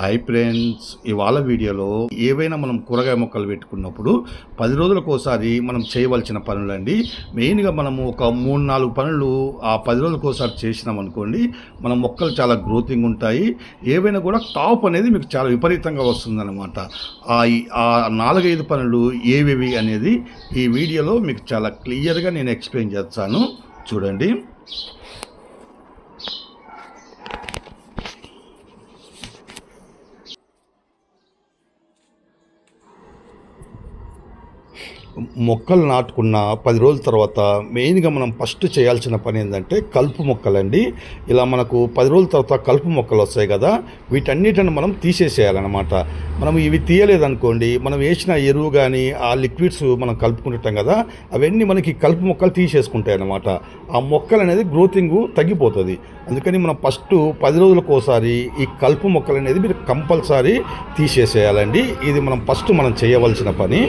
Hi friends ఇవాళ వీడియోలో ఏవైనా మనం కూరగాయ మొక్కలు పెట్టుకున్నప్పుడు పది రోజులకు ఒకసారి మనం చేయవలసిన పనులండి. మెయిన్గా మనము ఒక మూడు నాలుగు పనులు ఆ పది రోజులకు ఒకసారి చేసినాం అనుకోండి మన మొక్కలు చాలా గ్రోతింగ్ ఉంటాయి. ఏవైనా కూడా టాప్ అనేది మీకు చాలా విపరీతంగా వస్తుందన్నమాట. ఆ ఆ నాలుగైదు పనులు ఏవేవి అనేది ఈ వీడియోలో మీకు చాలా క్లియర్గా నేను ఎక్స్ప్లెయిన్ చేస్తాను. చూడండి. మొక్కలు నాటుకున్న పది రోజుల తర్వాత మెయిన్గా మనం ఫస్ట్ చేయాల్సిన పని ఏంటంటే కలుపు మొక్కలండి. ఇలా మనకు పది రోజుల తర్వాత కలుపు మొక్కలు వస్తాయి కదా వీటన్నిటిని మనం తీసేసేయాలన్నమాట. మనం ఇవి తీయలేదనుకోండి మనం వేసిన ఎరువు కానీ ఆ లిక్విడ్స్ మనం కలుపుకుంటాం కదా అవన్నీ మనకి కలుపు మొక్కలు తీసేసుకుంటాయి అన్నమాట ఆ మొక్కలు అనేది గ్రోతింగ్ తగ్గిపోతుంది. అందుకని మనం ఫస్ట్ పది రోజులకు ఒకసారి ఈ కలుపు మొక్కలు అనేది మీరు కంపల్సరీ తీసేసేయాలండి. ఇది మనం ఫస్ట్ మనం చేయవలసిన పని.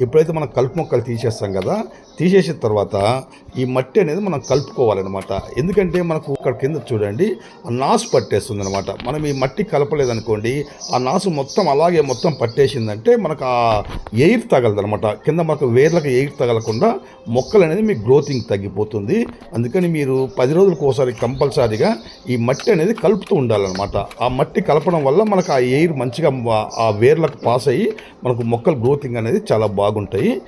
ఎప్పుడైతే మనం కలుపు మొక్కలు తీసేస్తాం కదా తీసేసిన తర్వాత ఈ మట్టి అనేది మనం కలుపుకోవాలన్నమాట. ఎందుకంటే మనకు ఇక్కడ కింద చూడండి ఆ నాసు పట్టేస్తుంది అనమాట మనం ఈ మట్టి కలపలేదనుకోండి ఆ నాసు మొత్తం అలాగే మొత్తం పట్టేసిందంటే మనకు ఆ ఎయిర్ తగలదనమాట కింద మనకు వేర్లకు ఎయిర్ తగలకుండా మొక్కలు అనేది మీ గ్రోతింగ్ తగ్గిపోతుంది. అందుకని మీరు పది రోజులకు ఒకసారి కంపల్సరీగా ఈ మట్టి అనేది కలుపుతూ ఉండాలన్నమాట. ఆ మట్టి కలపడం వల్ల మనకు ఆ ఎయిర్ మంచిగా ఆ- వేర్లకు పాస్ అయ్యి మనకు మొక్కలు గ్రోతింగ్ అనేది చాలా బాగుంటాయి.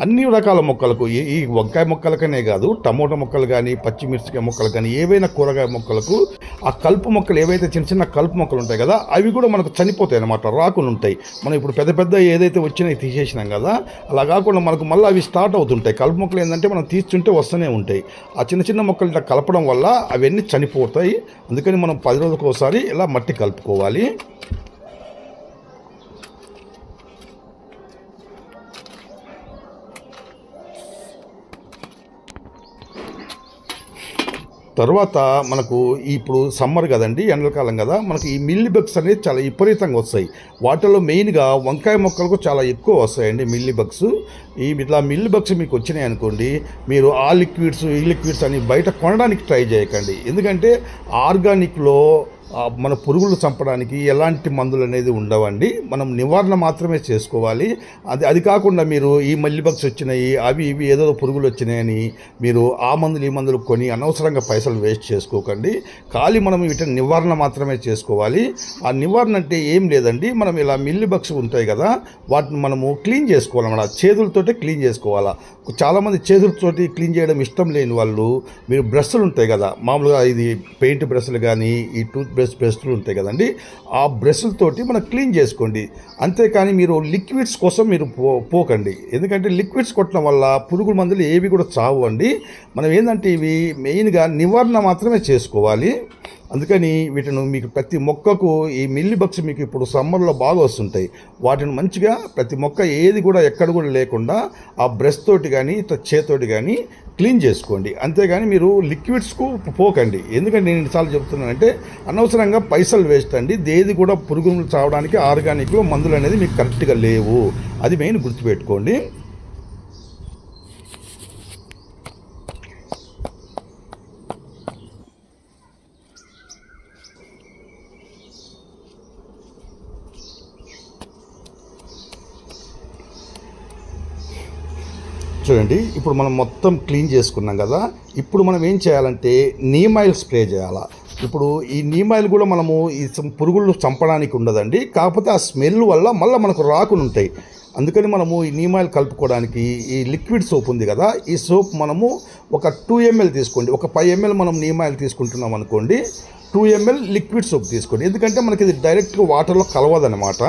అన్ని రకాల మొక్కలకు ఈ ఈ వంకాయ మొక్కలకనే కాదు టమోటా మొక్కలు కానీ పచ్చిమిర్చికాయ మొక్కలు కానీ ఏవైనా కూరగాయ మొక్కలకు ఆ కలుపు మొక్కలు ఏవైతే చిన్న చిన్న కలుపు మొక్కలు ఉంటాయి కదా అవి కూడా మనకు చనిపోతాయి అన్నమాట రాకులు ఉంటాయి. మనం ఇప్పుడు పెద్ద పెద్ద ఏదైతే వచ్చినాయి తీసేసినాం కదా అలా కాకుండా మనకు మళ్ళీ అవి స్టార్ట్ అవుతుంటాయి. కలుపు మొక్కలు ఏంటంటే మనం తీస్తుంటే వస్తూనే ఉంటాయి. ఆ చిన్న చిన్న మొక్కలు ఇట్లా కలపడం వల్ల అవన్నీ చనిపోతాయి. అందుకని మనం పది రోజులకు ఒకసారి ఇలా మట్టి కలుపుకోవాలి. తర్వాత మనకు ఇప్పుడు సమ్మర్ కదండి ఎండలకాలం కదా మనకి ఈ మిల్లీ బగ్స్ అనేది చాలా విపరీతంగా వస్తాయి. వాటిలో మెయిన్గా వంకాయ మొక్కలకు చాలా ఎక్కువ వస్తాయండి మిల్లీ బగ్స్. ఈ ఇట్లా మిల్లీ బగ్స్ మీకు వచ్చినాయి అనుకోండి మీరు ఆ లిక్విడ్స్ ఈ లిక్విడ్స్ అని బయట కొనడానికి ట్రై చేయకండి. ఎందుకంటే ఆర్గానిక్లో మన పురుగులు చంపడానికి ఎలాంటి మందులు అనేది ఉండవండి. మనం నివారణ మాత్రమే చేసుకోవాలి. అది అది కాకుండా మీరు ఈ మల్లిబగ్స్ వచ్చినాయి అవి ఇవి ఏదో పురుగులు వచ్చినాయని మీరు ఆ మందులు ఈ మందులు కొని అనవసరంగా పైసలు వేస్ట్ చేసుకోకండి. ఖాళీ మనం వీటిని నివారణ మాత్రమే చేసుకోవాలి. ఆ నివారణ అంటే ఏం లేదండి. మనం ఇలా మిల్లిబగ్స్ ఉంటాయి కదా వాటిని మనము క్లీన్ చేసుకోవాలన్నమాట చేతులతోటే క్లీన్ చేసుకోవాలా? చాలామంది చేతులతోటి క్లీన్ చేయడం ఇష్టం లేని వాళ్ళు మీరు బ్రష్లు ఉంటాయి కదా మామూలుగా ఇది పెయింట్ బ్రష్లు కానీ ఈ టూత్ బ్రష్ బ్రష్లు ఉంటాయి కదండి. ఆ బ్రష్లతోటి మనం క్లీన్ చేసుకోండి. అంతేకాని మీరు లిక్విడ్స్ కోసం మీరు పో పోకండి. ఎందుకంటే లిక్విడ్స్ కొట్టడం వల్ల పురుగుల మందులు ఏవి కూడా చావు అండి. మనం ఏంటంటే ఇవి మెయిన్గా నివారణ మాత్రమే చేసుకోవాలి. అందుకని వీటిని మీకు ప్రతి మొక్కకు ఈ మిల్లి బక్స్ మీకు ఇప్పుడు సమ్మర్లో బాగా వస్తుంటాయి. వాటిని మంచిగా ప్రతి మొక్క ఏది కూడా ఎక్కడ కూడా లేకుండా ఆ బ్రష్ తోటి కానీ ఇట్లా చేతోటి కానీ క్లీన్ చేసుకోండి. అంతేగాని మీరు లిక్విడ్స్కు పోకండి. ఎందుకంటే నేను ఎన్నిసార్లు చెప్తున్నానంటే అనవసరంగా పైసలు వేస్ట్ అండి. దేది కూడా పురుగులు చావడానికి ఆర్గానిక్లో మందులు అనేది మీకు కరెక్ట్గా లేవు. అది మెయిన్ గుర్తుపెట్టుకోండి. చూడండి ఇప్పుడు మనం మొత్తం క్లీన్ చేసుకున్నాం కదా ఇప్పుడు మనం ఏం చేయాలంటే నీమాయిల్ స్ప్రే చేయాలా. ఇప్పుడు ఈ నీమాయిల్ కూడా మనము ఈ పురుగులు చంపడానికి ఉండదండి కాకపోతే ఆ స్మెల్ వల్ల మళ్ళీ మనకు రాకులు ఉంటాయి. అందుకని మనము ఈ నీమాయిల్ కలుపుకోవడానికి ఈ లిక్విడ్ సోప్ ఉంది కదా ఈ సోప్ మనము ఒక టూ ఎంఎల్ తీసుకోండి. ఒక ఫైవ్ ఎంఎల్ మనం నీమాయిల్ తీసుకుంటున్నాం అనుకోండి టూ ఎంఎల్ లిక్విడ్ సోప్ తీసుకోండి. ఎందుకంటే మనకి ఇది డైరెక్ట్గా వాటర్లో కలవదనమాట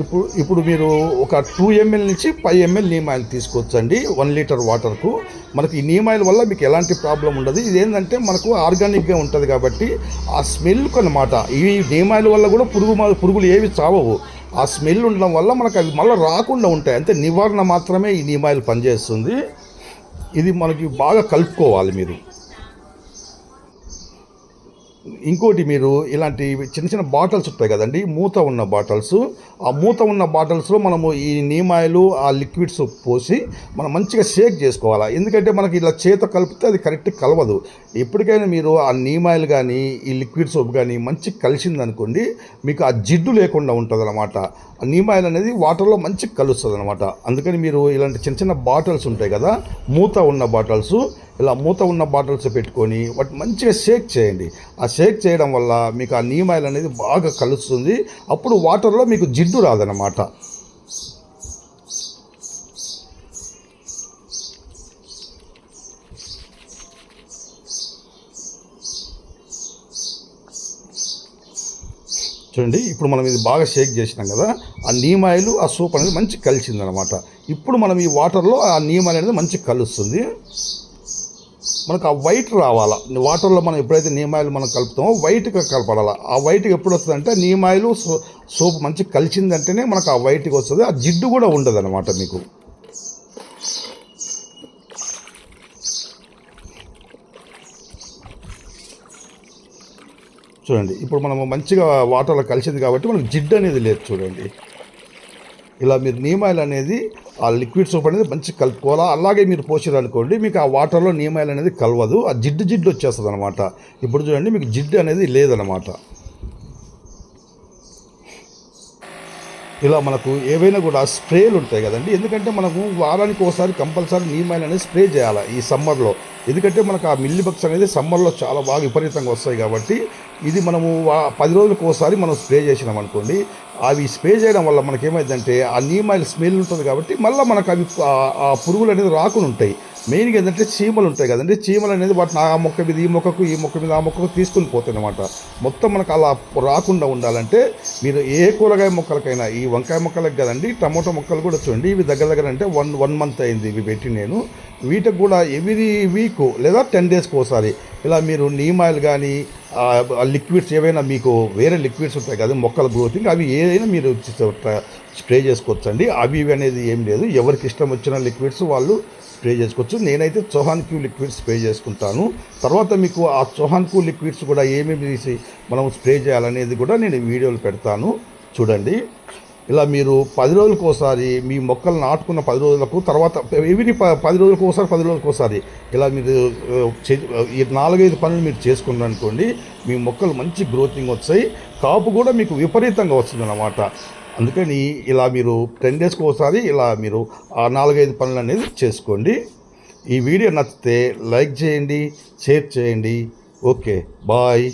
ఇప్పుడు ఇప్పుడు మీరు ఒక టూ ఎంఎల్ నుంచి ఫైవ్ ఎంఎల్ నీమ్ ఆయిల్ తీసుకోవచ్చండి వన్ లీటర్ వాటర్కు మనకి ఈ నీమ్ ఆయిల్ వల్ల మీకు ఎలాంటి ప్రాబ్లం ఉండదు. ఇది ఏంటంటే మనకు ఆర్గానిక్గా ఉంటుంది కాబట్టి ఆ స్మెల్ అనమాట ఈ నీమ్ ఆయిల్ వల్ల కూడా పురుగు పురుగులు ఏవి చావవు. ఆ స్మెల్ ఉండడం వల్ల మనకు అవి మళ్ళీ రాకుండా ఉంటాయి. అంటే నివారణ మాత్రమే ఈ నీమ్ ఆయిల్ పనిచేస్తుంది. ఇది మనకి బాగా కలుపుకోవాలి మీరు. ఇంకోటి మీరు ఇలాంటి చిన్న చిన్న బాటిల్స్ ఉంటాయి కదండి మూత ఉన్న బాటిల్స్. ఆ మూత ఉన్న బాటిల్స్లో మనము ఈ నీమాయిలు ఆ లిక్విడ్స్ పోసి మనం మంచిగా షేక్ చేసుకోవాలి? ఎందుకంటే మనకి ఇలా చేత కలిపితే అది కరెక్ట్ కలవదు. ఎప్పటికైనా మీరు ఆ నీమాయిల్ కానీ ఈ లిక్విడ్ సోప్ కానీ మంచి కలిసిందనుకోండి మీకు ఆ జిడ్డు లేకుండా ఉంటుంది అనమాట నీమాయిల్ అనేది వాటర్లో మంచి కలుస్తుంది అనమాట అందుకని మీరు ఇలాంటి చిన్న చిన్న బాటిల్స్ ఉంటాయి కదా మూత ఉన్న బాటిల్స్ ఇలా మూత ఉన్న బాటిల్స్ పెట్టుకొని వాటి మంచిగా షేక్ చేయండి. ఆ షేక్ చేయడం వల్ల మీకు ఆ నీమాయిల్ అనేది బాగా కలుస్తుంది. అప్పుడు వాటర్లో మీకు జిడ్డు రాదనమాట చూడండి ఇప్పుడు మనం ఇది బాగా షేక్ చేసినాం కదా ఆ నీమాయిలు ఆ సూప్ అనేది మంచి కలిసిందనమాట ఇప్పుడు మనం ఈ వాటర్లో ఆ నీమ్ అనేది మంచి కలుస్తుంది. మనకు ఆ వైట్ రావాలా? వాటర్లో మనం ఎప్పుడైతే నీమ్ ఆయిల్ మనం కలుపుతామో వైట్గా కలపడాలా? ఆ వైట్గా ఎప్పుడు వస్తుందంటే నీమ్ ఆయిల్ సో సోప్ మంచి కలిసిందంటేనే మనకు ఆ వైట్గా వస్తుంది. ఆ జిడ్డు కూడా ఉండదు మీకు. చూడండి ఇప్పుడు మనము మంచిగా వాటర్లో కలిసింది కాబట్టి మనకు జిడ్డు అనేది లేదు చూడండి. ఇలా మీరు నీమాయిల్ అనేది ఆ లిక్విడ్ సోప్ అనేది మంచి కలుపుకోవాలా అలాగే మీరు పోసారు అనుకోండి మీకు ఆ వాటర్లో నియమాలు అనేది కలవదు ఆ జిడ్డు జిడ్డు వచ్చేస్తుంది అనమాట ఇప్పుడు చూడండి మీకు జిడ్డు అనేది లేదనమాట ఇలా మనకు ఏవైనా కూడా స్ప్రేలు ఉంటాయి కదండి. ఎందుకంటే మనకు వారానికి ఒకసారి కంపల్సరీ నీమాయిల్ అనేది స్ప్రే చేయాలి ఈ సమ్మర్లో. ఎందుకంటే మనకు ఆ మిల్లీ బగ్స్ అనేది సమ్మర్లో చాలా బాగా విపరీతంగా వస్తాయి కాబట్టి ఇది మనము వా- పది రోజులకు ఒకసారి మనం స్ప్రే చేసినాం అనుకోండి. అవి స్ప్రే చేయడం వల్ల మనకి ఏమైందంటే ఆ ఆయిల్ స్మెల్ ఉంటుంది కాబట్టి మళ్ళీ మనకు అవి ఆ- ఆ పురుగులు అనేది రాకుండా ఉంటాయి. మెయిన్గా ఏంటంటే చీమలు ఉంటాయి కదండి. చీమలు అనేది వాటిని ఆ మొక్క మీద ఈ మొక్కకు ఈ మొక్క మీద ఆ మొక్కకు తీసుకుని పోతాయి అనమాట మొత్తం మనకు అలా రాకుండా ఉండాలంటే మీరు ఏ కూరగాయ మొక్కలకైనా ఈ వంకాయ మొక్కలకు కదండి టమోటా మొక్కలు కూడా చూడండి. ఇవి దగ్గర దగ్గర అంటే వన్ వన్ మంత్ అయింది ఇవి పెట్టి నేను. వీటికి కూడా ఎవ్రీ వీక్ లేదా టెన్ డేస్కి ఒకసారి ఇలా మీరు నీమ్ ఆయిల్ కానీ లిక్విడ్స్ ఏవైనా మీకు వేరే లిక్విడ్స్ ఉంటాయి కదా మొక్కల గ్రోతింగ్ అవి ఏదైనా మీరు స్ప్రే చేసుకోవచ్చండి. అవి ఇవి అనేది ఏం లేదు. ఎవరికి ఇష్టం వచ్చిన లిక్విడ్స్ వాళ్ళు స్ప్రే చేసుకోవచ్చు. నేనైతే చౌహాన్ క్యూ లిక్విడ్స్ స్ప్రే చేసుకుంటాను. తర్వాత మీకు ఆ చౌహాన్ క్యూ లిక్విడ్స్ కూడా ఏమేమి తీసి మనం స్ప్రే చేయాలనేది కూడా నేను వీడియోలు పెడతాను. చూడండి. ఇలా మీరు పది రోజులకు ఒకసారి మీ మొక్కలు నాటుకున్న పది రోజులకు తర్వాత ఎవ్రీ ప- పది రోజులకు ఒకసారి పది రోజులకు ఒకసారి ఇలా మీరు చే- ఈ నాలుగైదు పనులు మీరు చేసుకున్నారనుకోండి మీ మొక్కలు మంచి గ్రోతింగ్ వస్తాయి. కాపు కూడా మీకు విపరీతంగా వస్తుంది అన్నమాట అందుకని ఇలా మీరు టెన్ డేస్కి ఒకసారి ఇలా మీరు ఆ నాలుగైదు పనులు అనేది చేసుకోండి. ఈ వీడియో నచ్చితే లైక్ చేయండి షేర్ చేయండి. Okay bye.